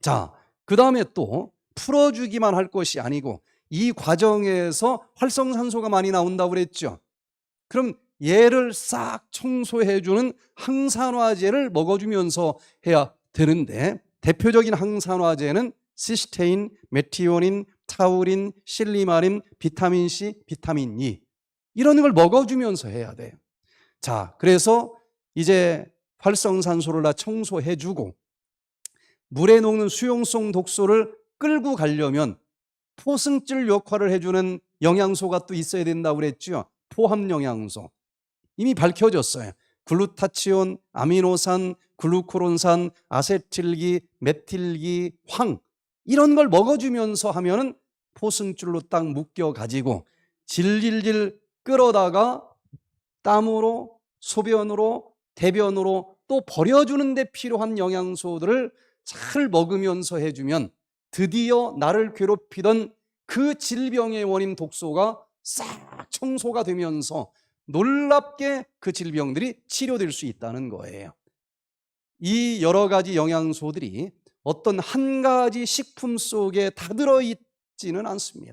자, 그 다음에 또 풀어주기만 할 것이 아니고 이 과정에서 활성산소가 많이 나온다고 그랬죠. 그럼 얘를 싹 청소해주는 항산화제를 먹어주면서 해야 되는데 대표적인 항산화제는 시스테인, 메티오닌, 타우린, 실리마린, 비타민 C, 비타민 E 이런 걸 먹어주면서 해야 돼요. 자, 그래서 이제 활성산소를 다 청소해주고 물에 녹는 수용성 독소를 끌고 가려면 포승질 역할을 해주는 영양소가 또 있어야 된다고 그랬죠. 포함 영양소. 이미 밝혀졌어요. 글루타치온, 아미노산, 글루코론산, 아세틸기, 메틸기, 황 이런 걸 먹어주면서 하면은 포승줄로 딱 묶여 가지고 질질질 끌어다가 땀으로 소변으로 대변으로 또 버려주는 데 필요한 영양소들을 잘 먹으면서 해주면 드디어 나를 괴롭히던 그 질병의 원인 독소가 싹 청소가 되면서 놀랍게 그 질병들이 치료될 수 있다는 거예요. 이 여러 가지 영양소들이 어떤 한 가지 식품 속에 다 들어있지는 않습니다.